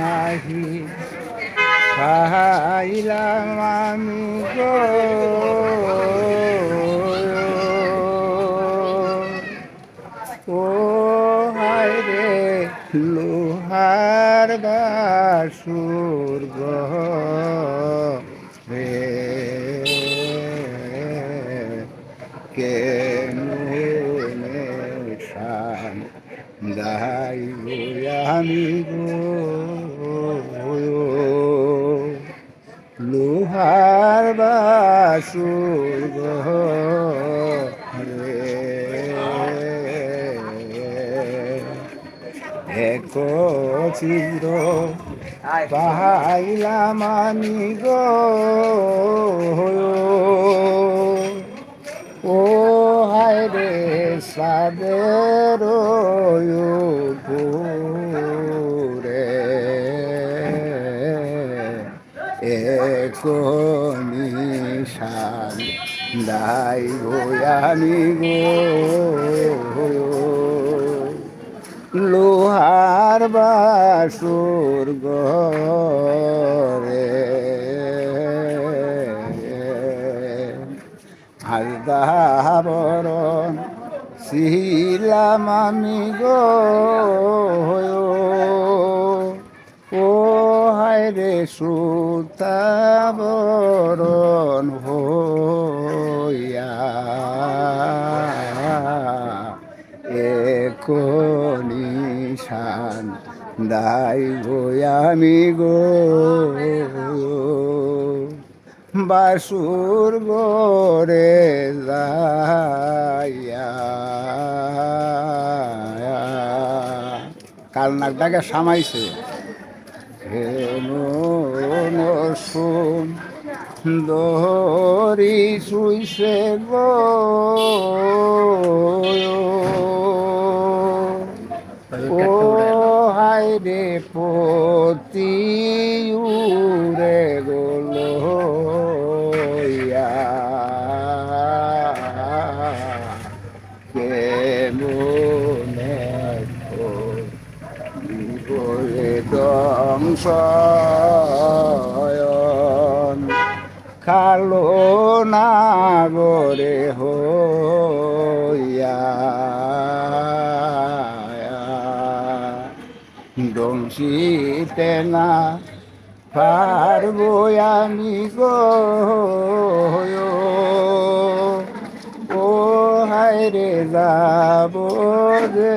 নাহি। খাইলাম আমি গো। ও হায় রে লোহার বাসুর রে। শান গাইব আমি গো? লোহার বাসুর এক চির পাইলাম আমি গো। ও হায় রে সাদের এক নিশান দাই আমি গো। লোহার বাসুর গরে হালদাবরণ শিলাম আমি গো। রে সুতাবরণ হইয়া। নিশান দাই আমি গো। বাসুর গোরে যাইয়া। কাল নাকটাকে সামাইছে। শুন দরি শুইছে গো ও হায় রে পতি উরে গোলো কে মনে বলে দংশ কালো নাগরে হইয়া দংশিতে না পারব আমি গো। ও হায় রে যাব রে